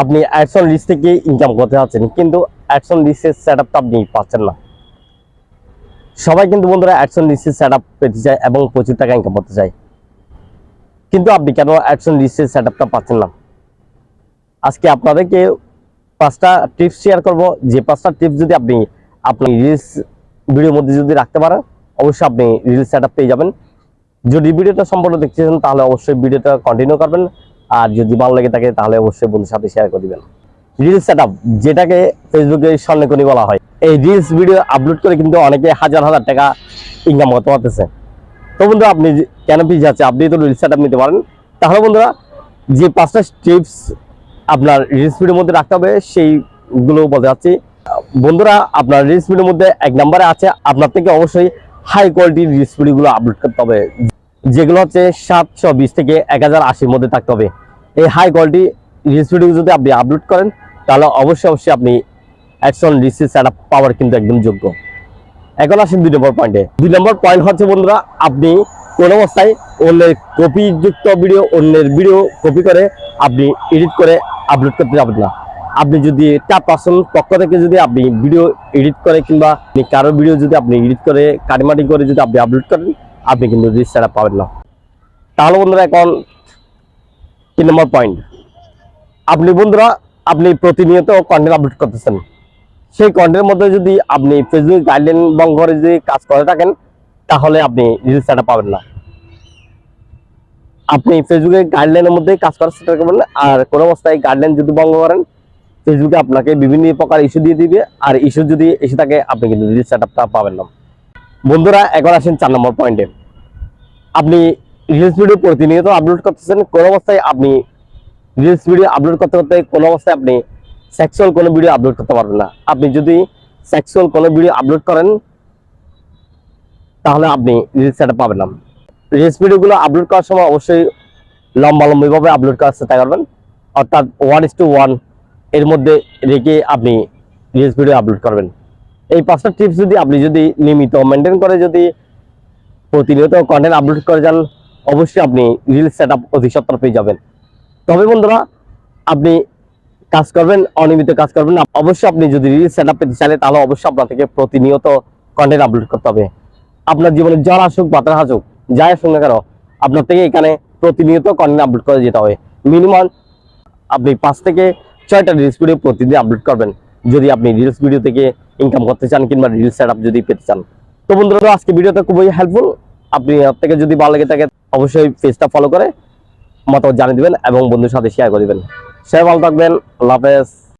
আপনি অ্যাডসন লিস্ট থেকে ইনকাম করতে যাচ্ছেন, কিন্তু অ্যাডসন লিস্টের সেট আপনি পাচ্ছেন না। সবাই কিন্তু বন্ধুরা অ্যাডসন লিস্টের সেট আপ পেতে চায় এবং প্রচুর টাকা ইনকাম করতে চায়। কিন্তু আপনি কেন অ্যাডসন লিস্টের সেট আপটা পাচ্ছেন না? আজকে আপনাদেরকে পাঁচটা টিপস শেয়ার করব। যে পাঁচটা টিপস যদি আপনি আপনি রিলস ভিডিওর মধ্যে যদি রাখতে পারেন, অবশ্যই আপনি রিলস সেট পেয়ে যাবেন। যদি ভিডিওটা সম্পূর্ণ দেখতেছেন তাহলে অবশ্যই ভিডিওটা কন্টিনিউ করবেন। আর যদি ভালো লেগে থাকে তাহলে অবশ্যই বন্ধুর সাথে শেয়ার করে দিবেন। রিলস সেট যেটাকে ফেসবুকে স্বর্ণকনি বলা হয়। এই রিলস ভিডিও আপলোড করে কিন্তু অনেকে হাজার হাজার টাকা ইনকাম করতে পারতেছে। তো বন্ধুরা, আপনি কেন পিছিয়ে যাচ্ছে আপনি তো রিলস সেট নিতে পারেন। তাহলে বন্ধুরা, যে পাঁচটা টিপস আপনার রিলস ভিডিওর মধ্যে রাখতে হবে, সেইগুলো বলতে যাচ্ছি বন্ধুরা, আপনার রিলস ভিডিওর মধ্যে এক নম্বরে আছে। আপনার থেকে অবশ্যই হাই কোয়ালিটির রিলস ভিডিওগুলো আপলোড করতে হবে। যেগুলো হচ্ছে সাতশো বিশ থেকে এক হাজার আশির মধ্যে থাকতে হবে। এই হাই কোয়ালিটি রিলস ভিডিও যদি আপনি আপলোড করেন, তাহলে অবশ্যই অবশ্যই আপনি অ্যাকশন রিসিভ সেট পাওয়ার কিন্তু একদম যোগ্য। এখন আসেন দুই নম্বর পয়েন্টে দুই নম্বর পয়েন্ট হচ্ছে বন্ধুরা, আপনি কোন অবস্থায় অন্যের কপিযুক্ত ভিডিও অন্যের ভিডিও কপি করে আপনি এডিট করে আপলোড করতে যাবেন না। আপনি যদি চার পার্সন পক্ষ থেকে যদি আপনি ভিডিও এডিট করে কিংবা কারও ভিডিও যদি আপনি এডিট করে, কাটিমাটি করে যদি আপনি আপলোড করেন আপনি কিন্তু রিচ সেট পাবেন না। তাহলে বন্ধুরা এখন তিন নম্বর পয়েন্ট আপনি বন্ধুরা, আপনি প্রতিনিয়ত কন্টেন্ট আপলোড করতেছেন। সেই কন্টেন্টের মধ্যে যদি আপনি ফেসবুক গাইডলাইন ভঙ্গ করে যদি কাজ করে থাকেন, তাহলে আপনি রিলস সেটা পাবেন না। আপনি ফেসবুকের গাইডলাইনের মধ্যে কাজ করার চেষ্টা করবেন আর কোনো অবস্থায় গাইডলাইন যদি ভঙ্গ করেন ফেসবুকে আপনাকে বিভিন্ন প্রকার ইস্যু দিয়ে দিবে। আর ইস্যু যদি এসে থাকে, আপনি কিন্তু রিলস সেটআপটা পাবেন না। বন্ধুরা এখন আসেন চার নম্বর পয়েন্টে আপনি রিলস ভিডিও প্রতিনিয়ত আপলোড করতেছেন, কোনো অবস্থায় আপনি রিলস ভিডিও আপলোড করতে করতে কোনো অবস্থায় আপনি সেক্সুয়াল কোনো ভিডিও আপলোড করতে পারবেন না। আপনি যদি সেক্সুয়াল কোনো ভিডিও আপলোড করেন, তাহলে আপনি রিলস সেটা পাবেন না। রিলস ভিডিওগুলো আপলোড করার সময় অবশ্যই লম্বা লম্বিভাবে আপলোড করার চেষ্টা করবেন। অর্থাৎ ওয়ান ইস টু ওয়ানের মধ্যে রেখে আপনি রিলস ভিডিও আপলোড করবেন। এই পাঁচটা টিপস যদি আপনি যদি নিয়মিত মেনটেন করে যদি প্রতিনিয়ত কন্টেন্ট আপলোড করে যান, অবশ্যই আপনি রিলস সেট আপ অতি সত্তর পেয়ে যাবেন। তবে বন্ধুরা, আপনি কাজ করবেন, অনিয়মিত কাজ করবেন অবশ্যই আপনি যদি রিলস সেট আপ পেতে চাইলে, তাহলে অবশ্যই আপনার থেকে প্রতিনিয়ত কন্টেন্ট আপলোড করতে হবে। আপনার জীবনে জ্বর আসুক বাতাস আসুক যাই আসুক না কেন, আপনার থেকে এখানে প্রতিনিয়ত কন্টেন্ট আপলোড করে যেতে হবে। মিনিমাম আপনি পাঁচ থেকে ছয়টা রিলস ভিডিও প্রতিদিন আপলোড করবেন। যদি আপনি রিলস ভিডিও থেকে ইনকাম করতে চান কিংবা রিল সেট যদি পেতে চান। তো বন্ধুরা, আজকে ভিডিওটা খুবই হেল্পফুল আপনি থেকে যদি ভালো লেগে থাকে, অবশ্যই পেজটা ফলো করে মতামত জানিয়ে দেবেন এবং বন্ধুর সাথে শেয়ার করে দেবেন। সে ভালো থাকবেন। আল্লাহ হাফেজ।